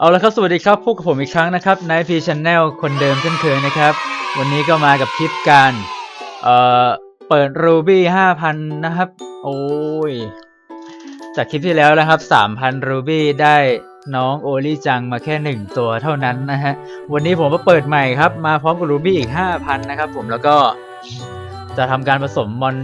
เอาละครับสวัสดีครับพบกับผมอีกครั้งนะครับในพีชแนลคนเดิมเช่นเคยนะครับ วันนี้ก็มากับคลิปการเอ่อเปิด Ruby 5,000นนะครับ โอ้ย จากคลิปที่แล้วนะครับ3,000 Ruby ได้น้องโอลิจังมาแค่1ตัวเท่านั้นนะฮะวันนี้ผมมาเปิดใหม่ครับมาพร้อมกับ Ruby อีก5,000นะครับผมแล้วก็จะทำการผสมมอน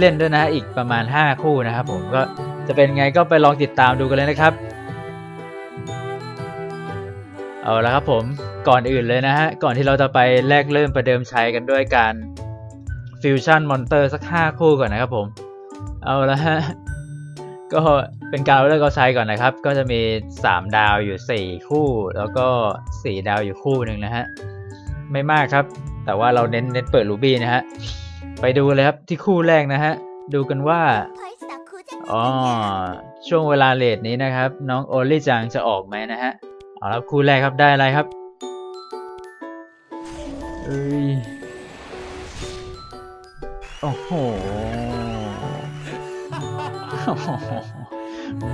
เล่นๆด้วยนะฮะอีกประมาณ 5 คู่นะครับผมก็จะเป็นไงก็ไปลองติดตามดูกันเลยนะครับ เอาละครับผมก่อนอื่นเลยนะฮะ ก่อนที่เราจะไปแลกเริ่มประเดิมใช้กันด้วยการฟิวชั่นมอนเตอร์สัก 5 คู่ก่อนนะครับผม เอาละฮะ ก็เป็นการเลือกเอาใช้ก่อนนะครับ ก็จะมี 3 ดาวอยู่ 4 คู่ แล้วก็ 4 ดาวอยู่คู่หนึ่งนะฮะ ไม่มากครับ แต่ว่าเราเน้นเน้นเปิดรูบี้นะฮะ ไปดูเลยครับที่คู่แรกนะฮะ ดูกันว่าอ๋อช่วงเวลาเลทนี้นะครับ น้องโอลิจังจะออกไหมนะฮะ เอาละครับคู่แรกครับได้อะไรครับเอ้ยโอ้โห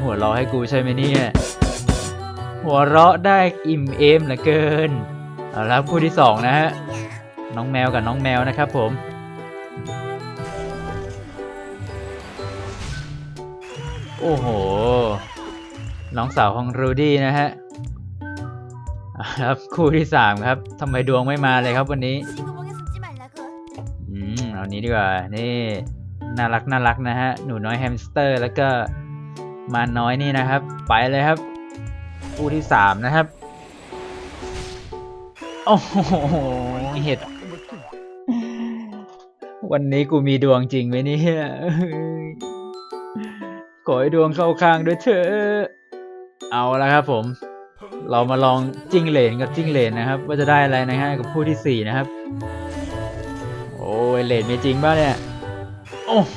หัวเราะให้กูใช่ไหมเนี่ยหัวเราะได้อิ่มเอมเหลือเกินเอาละครับคู่ที่สองนะฮะน้องแมวกับน้องแมวนะครับผมโอ้โห น้องสาวของรูดี้นะฮะ ครับคู่ที่สามครับทำไมดวงไม่มาเลยครับวันนี้อืมเอานี้ดีกว่านี่น่ารักน่ารักนะฮะหนูน้อยแฮมสเตอร์ แล้วก็มาน้อยนี่นะครับ ไปเลยครับ คู่ที่สามนะครับโอ้โหเห็ด วันนี้กูมีดวงจริงไหมเนี่ยขอให้ดวงเข้าข้างด้วยเถอะเอาละครับผม เรามาลองจิ้งเหลนกับจิ้งเหลนนะครับ ว่าจะได้อะไรนะฮะกับคู่ที่สี่นะครับ โอ้ยเหลนไม่จริงป่ะเนี่ย โอ้โห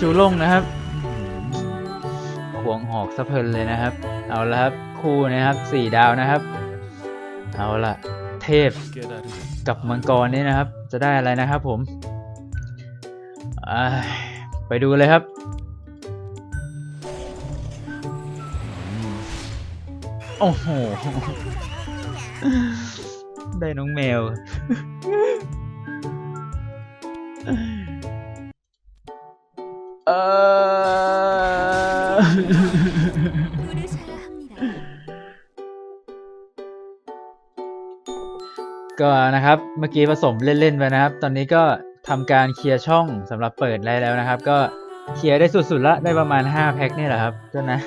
จูล่งนะครับควงหอกสะเพลินเลยนะครับ เอาละครับคู่นะครับสี่ดาวนะครับ เอาละเทพกับมังกรนี่นะครับ จะได้อะไรนะครับผมไปดูเลยครับ โอ้โห ได้น้องแมว เออก็นะครับเมื่อกี้ผสมเล่นๆไปนะครับ ตอนนี้ก็ทำการเคลียร์ช่องสำหรับเปิดได้แล้วนะครับ ก็เคลียร์ได้สุดๆละได้ประมาณ 5 แพ็คนี่แหละครับก็นะ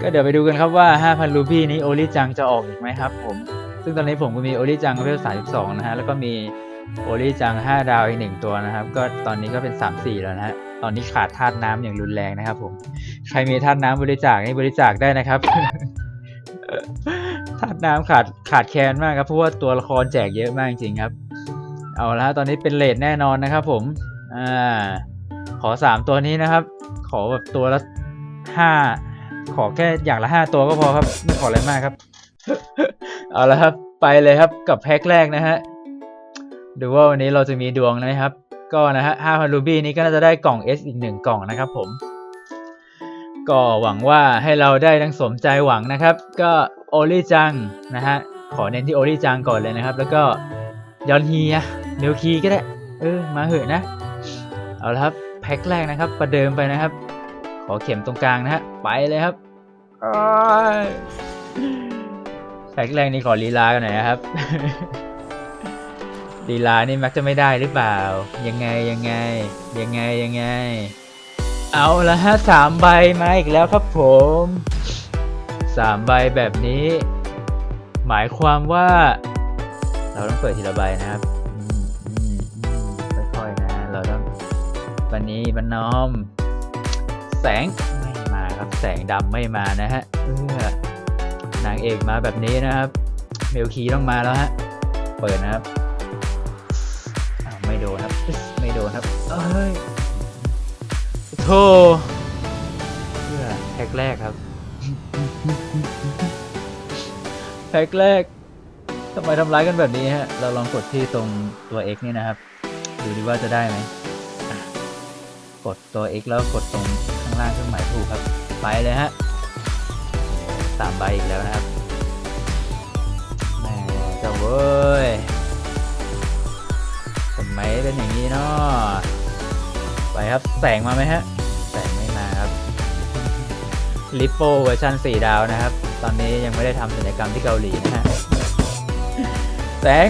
ก็เดี๋ยวไปดูกันครับว่า 5,000 รูปี้นี้โอลิจังจะออกอีกไหมครับผม ซึ่งตอนนี้ผมก็มีโอลิจังเลเวล32 นะฮะ แล้วก็มีโอลิจัง 5 ดาวอีกหนึ่งตัวนะครับ ก็ตอนนี้ก็เป็น 3-4 แล้วนะฮะ ตอนนี้ขาดธาตุน้ำอย่างรุนแรงนะครับผม ใครมีธาตุน้ำบริจาคนี่บริจาคได้นะครับ ธาตุน้ำขาดขาดแคลนมากครับ เพราะว่าตัวละครแจกเยอะมากจริงครับ เอาละฮะตอนนี้เป็นเลทแน่นอนนะครับ ผม อ่า ขอสามตัวนี้นะครับ ขอแบบตัวละห้า ขอแค่อย่างละห้าตัวก็พอครับ ไม่ขออะไรมากครับ เอาละครับ ไปเลยครับกับแพ็คแรกนะฮะ ดูว่าวันนี้เราจะมีดวงไหมครับ ก็นะฮะห้าพันรูบี้นี้ก็น่าจะได้กล่อง S อีกหนึ่งกล่องนะครับผม ก็หวังว่าให้เราได้ดังสมใจหวังนะครับ ก็โอลิจังนะฮะ ขอเน้นที่โอลิจังก่อนเลยนะครับ แล้วก็ยอนฮีอะเนวคีก็ได้ เออ มาเหอะนะ เอาละครับ แพ็คแรกนะครับ ประเดิมไปนะครับ ขอเข็มตรงกลางนะฮะ ไปเลยครับอ้ายแพ็คแรกนี้ขอลีลากันหน่อยนะครับ ลีลานี่มักจะไม่ได้หรือเปล่า ยังไงยังไง ยังไงยังไง เอาละฮะสามใบมาอีกแล้วครับผมสามใบแบบนี้ หมายความว่า เราต้องเปิดทีละใบนะครับอืมอืมอืมค่อยๆนะ เราต้องวันนี้บันน้อม แสงไม่มาครับแสงดำไม่มานะฮะเออนางเอกมาแบบนี้นะครับ เมลคีต้องมาแล้วฮะ เปิดนะครับไม่โดนครับ ไม่โดนครับเอ้ยโธ่เพื่อแพ็คแรกครับแพ็คแรกทำไมทำร้ายกันแบบนี้ฮะ เราลองกดที่ตรงตัว X นี่นะครับ ดูดิว่าจะได้ไหม กดตัว X แล้วกดตรงข้างล่างเครื่องหมายถูกครับ ไปเลยฮะสามใบอีกแล้วนะครับแหมจะเว้ยทำไมเป็นอย่างนี้เนาะไปครับแสงมาไหมฮะ แสงไม่มาครับลิปโปเวอร์ชัน4 ดาวนะครับ ตอนนี้ยังไม่ได้ทำศัลยกรรมที่เกาหลีนะฮะ แสง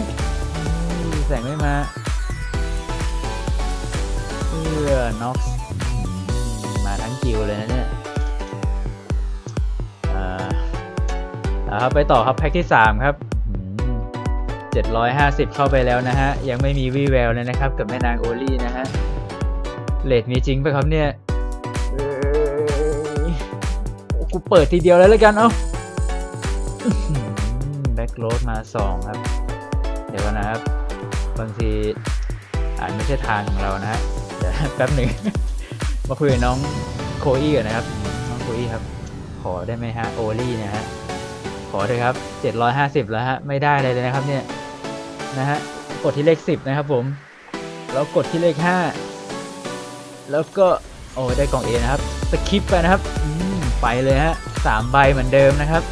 แสงไม่มา อน็อกมาทั้งกิวเลยนะเนี่ยอ่าเอาครับไปต่อครับแพ็คที่ 3 ครับอืม750 เข้าไปแล้วนะฮะ ยังไม่มีวี่แววเลยนะครับ กับแม่นางโอลี่นะฮะเลทมีจริงปะครับเนี่ยเอ้ยโอ้กูเปิดทีเดียวเลยแล้วกัน เอ้าแบ็กโรดมา 2 ครับ เดี๋ยวนะครับ บางทีอาจไม่ใช่ทางของเรานะฮะ แป๊บหนึ่ง มาคุยกับน้องโคอี้ก่อนนะครับ น้องโคอี้ครับ ขอได้ไหมฮะ โอลี่เนะฮะ ขอเลยครับ750แล้วฮะ ไม่ได้เลยเลยนะครับเนี่ย นะฮะ กดที่เลข10นะครับผม แล้วกดที่เลข5แล้วก็ โอ้ได้กล่อง A นะครับสคิปไปนะครับ ไปเลยฮะสามใบเหมือนเดิมนะครับ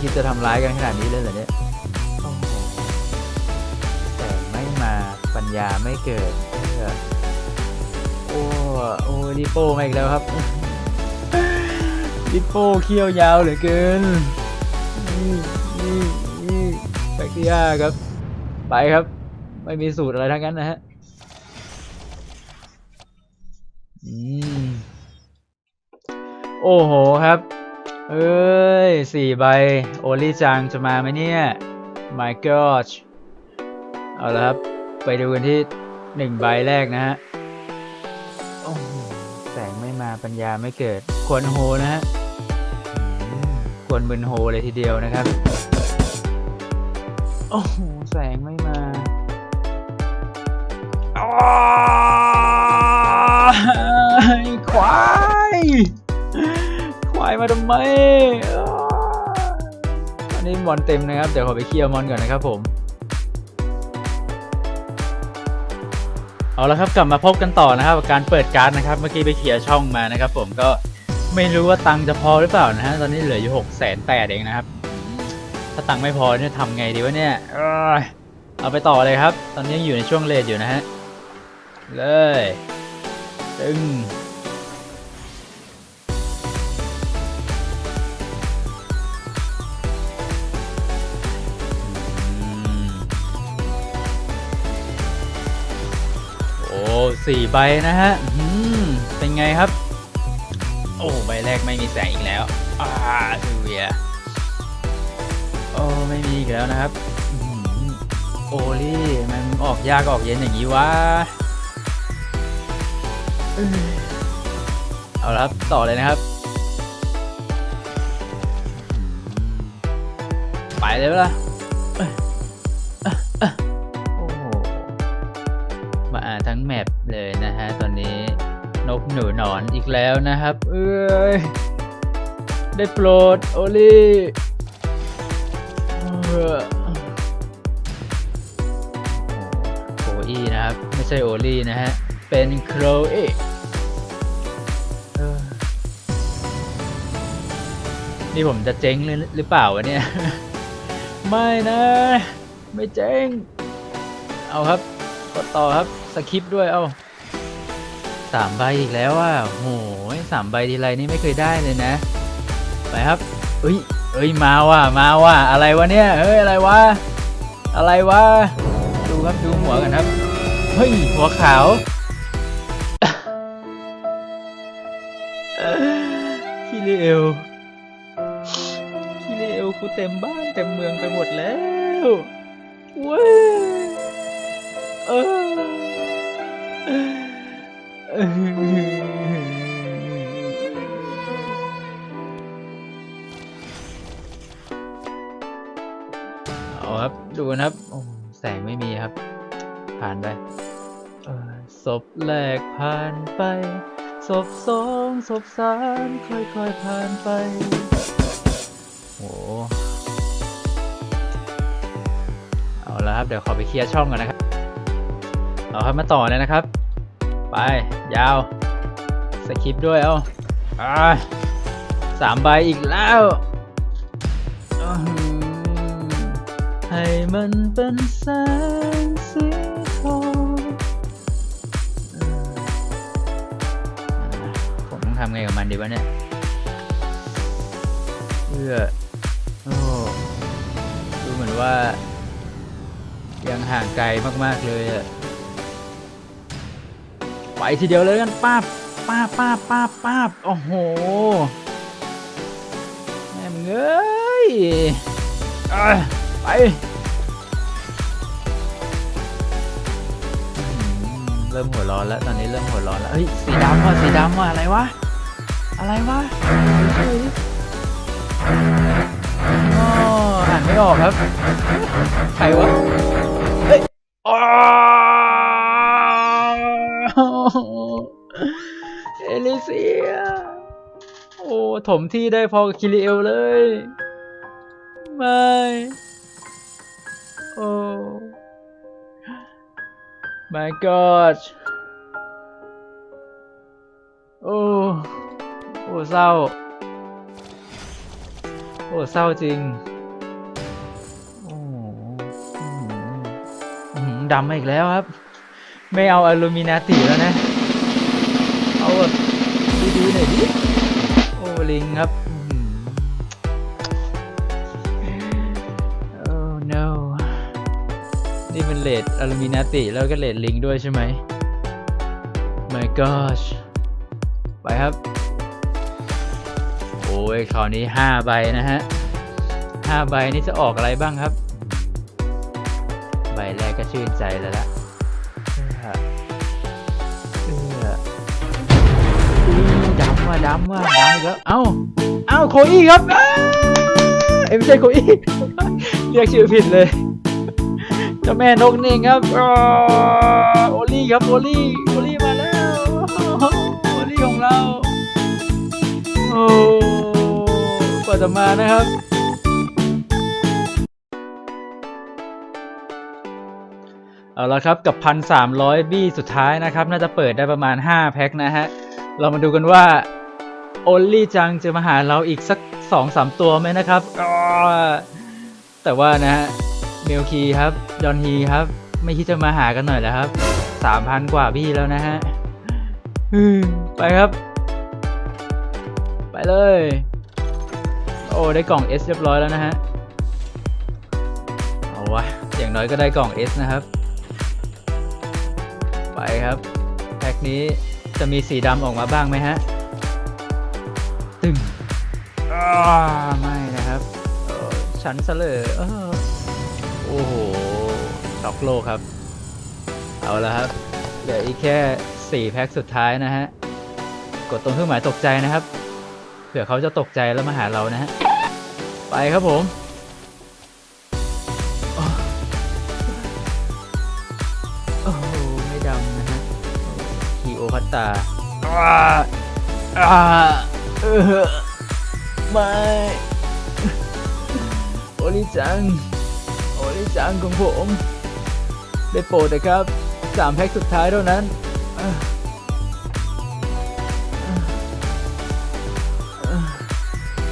คิดจะทำร้ายกันขนาดนี้เลยเหรอเนี่ยโอ้โหแต่ไม่มาปัญญาไม่เกิดเออโอ้โอ้ลิโป้มาอีกแล้วครับลิโป้เขี้ยวยาวเหลือเกินแบคทียาครับ ไปครับ ไม่มีสูตรอะไรทั้งนั้นนะฮะอืมโอ้โหครับ เอ้ยสี่ใบ โอลี่จังจะมาไหมเนี่ย my god เอาละครับ ไปดูกันที่หนึ่งใบแรกนะฮะแสงไม่มาปัญญาไม่เกิด ควรโฮนะฮะควรมึนโฮเลยทีเดียวนะครับ โอ้โห แสงไม่มาอ้า มาทำไมอันนี้มอนเต็มนะครับ เดี๋ยวขอไปเคลียร์มอนก่อนนะครับผม เอาละครับกลับมาพบกันต่อนะครับการเปิดการ์ดนะครับ เมื่อกี้ไปเคลียร์ช่องมานะครับผมก็ไม่รู้ว่าตังค์จะพอหรือเปล่านะฮะตอนนี้เหลืออยู่หกแสนแปดเองนะครับ ถ้าตังค์ไม่พอเนี่ยทำไงดีวะเนี่ยเอ้ยเอาไปต่อเลยครับ ตอนนี้ยังอยู่ในช่วงเลทอยู่นะฮะเลยตึง สี่ใบนะฮะเป็นไงครับ โอ้ใบแรกไม่มีแสงอีกแล้วอ่าดูเวียโอ้ไม่มีอีกแล้วนะครับอโอลี่มันออกยากออกเย็นอย่างนี้วะเอาละครับต่อเลยนะครับ ไปเลยเวล่ะ อนอีกแล้วนะครับ เอ้ย ได้โปรด โอลี่เออโคอีนะครับ ไม่ใช่โอลี่นะฮะ เป็นโครเอนี่ผมจะเจ๊งหรือหรือเปล่าวะเนี่ย ไม่นะ ไม่เจ๊ง เอาครับ กดต่อครับ สคริปด้วยเอา สามใบอีกแล้วอะโหยสามใบทีไรนี่ไม่เคยได้เลยนะ ไปครับเอ้ยเอ้ยมาว่ะมาว่ะอะไรวะเนี่ยเฮ้ยอะไรวะอะไรวะดูครับดูหัวกันครับเฮ้ยหัวขาวคิริเอลคิริเอลกูเต็มบ้านเต็มเมืองไปหมดแล้วเว้ยเออ เอาครับ ดูนะครับ โอ้แสงไม่มีครับ ผ่านไปศพแรกผ่านไปศพสองศพสามค่อยๆผ่านไป โอ้เอาละครับ เดี๋ยวขอไปเคลียร์ช่องก่อนนะครับ เอาครับมาต่อเลยนะครับ ไป ยาว สคริปด้วยเอาอาสามใบอีกแล้ว ให้มันเป็นแสงสีทองผมต้องทำไงกับมันดีวะเนี่ยเพื่อโอ้ดูเหมือนว่า ยังห่างไกลมาก ๆ เลยอะ ไปทีเดียวเลยกันป้าบป้าบป้าบป้าบป้าบโอ้โหแม่มึงเอ้ยอะไปอื้อหือเริ่มหัวร้อนแล้วตอนนี้เริ่มหัวร้อนแล้วเฮ้ยสีดำว่ะสีดำว่ะอะไรวะอะไรวะดูดิอ๋ออ่านไม่ออกครับใครวะเฮ้ยอ๋อ เซีย โอ้ถมที่ได้พอกับคิริเอลเลย ไม่ โอ้ my god โอ้ โอ้เศร้า โอ้เศร้าจริง โอ้ดำมาอีกแล้วครับ ไม่เอาอลูมินาติแล้วนะ เอาแบบ ดีๆหน่อยดิโอ้ลิงครับอื้อหือ oh no นี่เป็นเลดอลูมินาติแล้วก็เลดลิงด้วยใช่ไหม my gosh ไปครับ โอ้ยคราวนี้ห้าใบนะฮะห้าใบนี่จะออกอะไรบ้างครับ ใบแรกก็ชื่นใจแล้วละ ว่ะดำว่ะดำอีกแล้วเอ้าเอ้าโคอี้ครับเอ้ยไม่ใช่โคอี้เรียกชื่อผิดเลยเจ้าแม่นกนี่ครับโอลี่ครับโอลี่โอลี่มาแล้วโอลี่ของเราโอ้กว่าจะมานะครับเอาละครับกับ 1,300 บี้สุดท้ายนะครับ น่าจะเปิดได้ประมาณ 5 แพ็คนะฮะ เรามาดูกันว่า โอลลี่จังจะมาหาเราอีกสัก2-3ตัวไหมนะครับแต่ว่านะฮะเมลคีครับยอนฮีครับ ไม่คิดจะมาหากันหน่อยแล้วครับ3,000กว่าบี้แล้วนะฮะไปครับ ไปเลย โอ้ได้กล่อง S เรียบร้อยแล้วนะฮะเอาวะอย่างน้อยก็ได้กล่อง S นะครับ ไปครับแพ็คนี้จะมีสีดำออกมาบ้างไหมฮะ ตึงไม่นะครับฉันเสลอโอ้โหล็อกโลกครับ เอาละครับ เหลืออีกแค่ 4 แพ็คสุดท้ายนะฮะ กดตรงเครื่องหมายตกใจนะครับ เผื่อเขาจะตกใจแล้วมาหาเรานะฮะ ไปครับผมโอ้โอ้โหไม่ดำนะฮะคีโอพัตตาอ่าอ่า เออไม่โอริจัง โอริจังของผม ได้โปรดนะครับสามแพ็คสุดท้ายเท่านั้น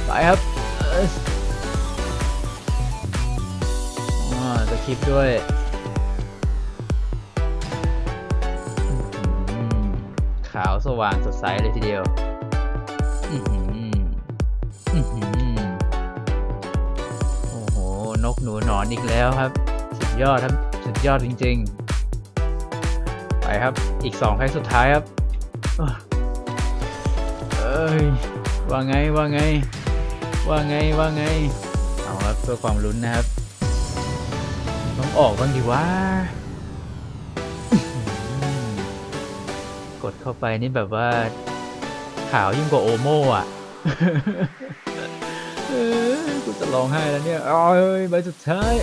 ไปครับเอ้ยอ๋อสคริปด้วยขาวสว่างสดใสเลยทีเดียว หนูหนอนอีกแล้วครับ สุดยอดครับ สุดยอดจริง ๆ ไปครับ อีกสองแพ็คสุดท้ายครับ เอ้ย ว่าไง ว่าไง ว่าไง ว่าไง เอาครับเพื่อความลุ้นนะครับ ต้องออกบ้างดีว่า กดเข้าไปนี่แบบว่า ขาวยิ่งกว่าโอโม่อะ จะร้องไห้แล้วเนี่ยอ้ยใบสุดท้าย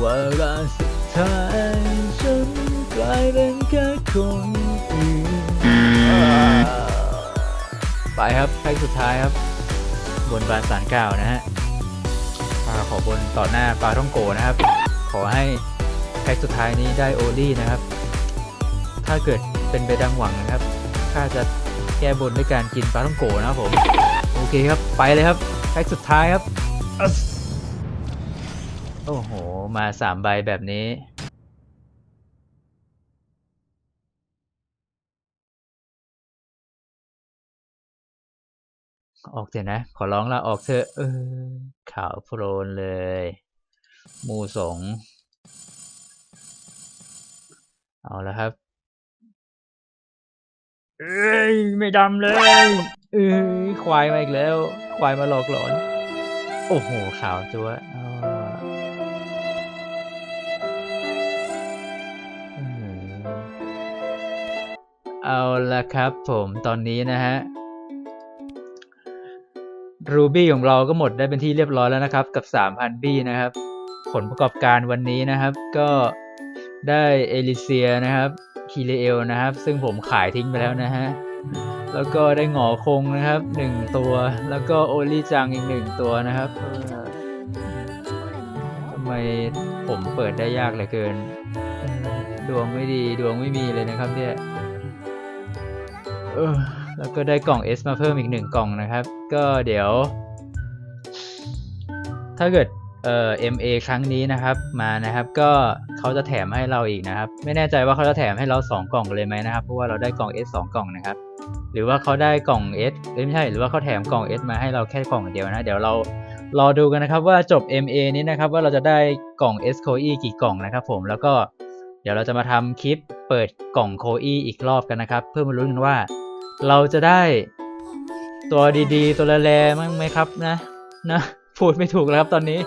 วาระสุดท้ายฉันกลายเป็นแค่คนอื่นไปครับแพ็คสุดท้ายครับ บนบานสารกล่าวนะฮะปาขอบนต่อหน้าปลาท่องโกนะครับ ขอให้แพ็คสุดท้ายนี้ได้โอลี่นะครับ ถ้าเกิดเป็นไปดังหวังนะครับข้าจะแก้บนด้วยการกินปลาท่องโกนะครับผม เคครับ ไปเลยครับแพ็กสุดท้ายครับอึ๊สโอ้โห มาสามใบแบบนี้ ออกเถอะนะ ขอร้องละออกเถอะเออขาวโพลนเลยหมูสง เอาแล้วครับ เอ้ย ไม่ดำเลย เอ้ยควายมาอีกแล้ว ควายมาหลอกหลอน โอ้โหขาวจัวเอาละครับผมตอนนี้นะฮะรูบี้ของเราก็หมดได้เป็นที่เรียบร้อยแล้วนะครับ กับ 3,000 บี้นะครับ ผลประกอบการวันนี้นะครับ ก็ได้เอลิเซียนะครับคีเรเอลนะครับ ซึ่งผมขายทิ้งไปแล้วนะฮะ แล้วก็ได้หงอคงนะครับหนึ่งตัว แล้วก็โอลี่จังอีกหนึ่งตัวนะครับทำไมผมเปิดได้ยากเหลือเกิน ดวงไม่ดีดวงไม่มีเลยนะครับเนี่ยเออแล้วก็ได้กล่อง S มาเพิ่มอีกหนึ่งกล่องนะครับ ก็เดี๋ยว ถ้าเกิดเอ่อ MA ครั้งนี้นะครับมานะครับ ก็เขาจะแถมให้เราอีกนะครับ ไม่แน่ใจว่าเขาจะแถมให้เรา 2 กล่องเลยไหมนะครับ เพราะว่าเราได้กล่อง S 2 กล่องนะครับ หรือว่าเขาได้กล่องเอ้ยไม่ใช่หรือว่าเขาแถมกล่อง S มาให้เราแค่กล่องเดียวนะ เดี๋ยวเรารอดูกันนะครับว่าจบ MA นี้นะครับว่าเราจะได้กล่อง S โคอีกี่กล่องนะครับผมแล้วก็เดี๋ยวเราจะมาทำคลิปเปิดกล่องโคอีอีกรอบกันนะครับ เพื่อมาลุ้นกันว่า เราจะได้ตัวดีๆ ตัวแรงๆมั้งไหมครับนะนะพูดไม่ถูกแล้วครับตอนนี้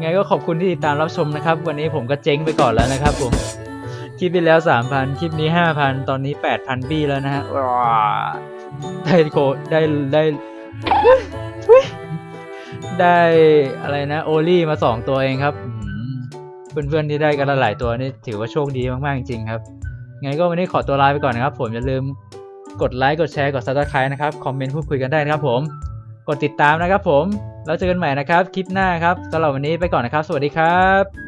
ไงก็ขอบคุณที่ติดตามรับชมนะครับ วันนี้ผมก็เจ๊งไปก่อนแล้วนะครับผม คลิปที่แล้ว3,000คลิปนี้5,000ตอนนี้8,000บี้แล้วนะฮะว้าได้โกได้ได้ได้อะไรนะ โอลี่มา2ตัวเองครับเพื่อนๆที่ได้กันหลายตัวนี่ถือว่าโชคดีมากๆจริงครับไงก็วันนี้ขอตัวลาไปก่อนนะครับ ผมอย่าลืมกดไลค์กดแชร์กด subscribe นะครับคอมเมนต์พูดคุยกันได้นะครับผม กดติดตามนะครับผม แล้วเจอกันใหม่นะครับ คลิปหน้าครับสำหรับวันนี้ไปก่อนนะครับ สวัสดีครับ